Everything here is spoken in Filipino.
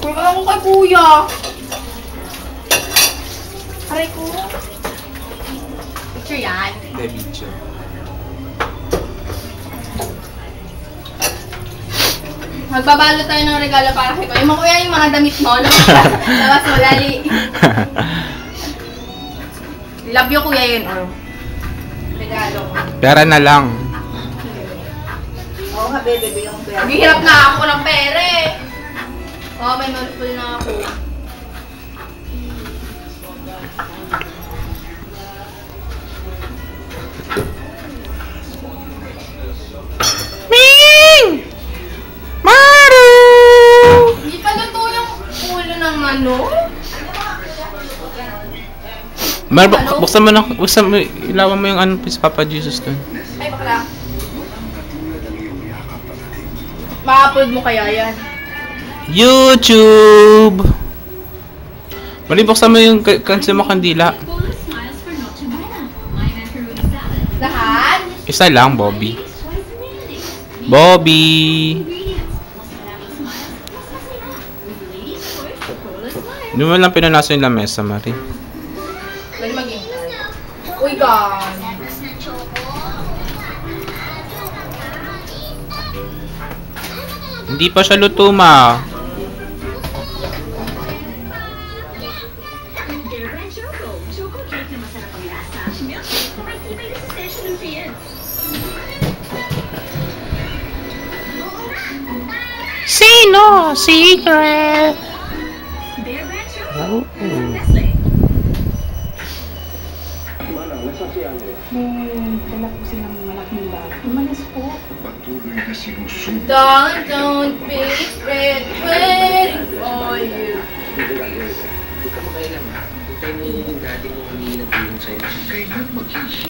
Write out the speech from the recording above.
Kung ako kay kuya. Aray ko. Picture yan. Hindi, video. Magbabalo tayo ng regalo para kay kuya. Yung mga kuya, yung mga damit mo, no? Labas mo, lali. Love you, kuya, yun. Oh. Regalo ko. Pera na lang. Oo nga, bebe, yung pera. Naghihirap na ako ng pere. Oh, may multiple na ako. Ming! Maru! Hindi pa luto yung ulo ng manok. Mar, bu- buksan mo na, buksan mo, ilawan mo yung ano si Papa Jesus dun. Ay, bakla. Ma-upload mo kaya yan? YouTube! Mali, buksan mo yung ka- kansi mo kandila. Lahat? Isa lang, Bobby. Bobby! Hindi mo lang pinanaso yung lamesa, Mari. Dali maging. Uy, gan. Hindi pa siya luto, ma. Cake na masarap ang lasa. Milkshake na may tibay na essential nutrients. Sino? Secret! Bear Brand Choco. Oh. Nestle. Dala po silang malaking bag. Umalis po. Patuloy na sinusubok Don't, don't be afraid, Mo yung daddy mo humingi ng tulong sa'yo. kailan maghihintay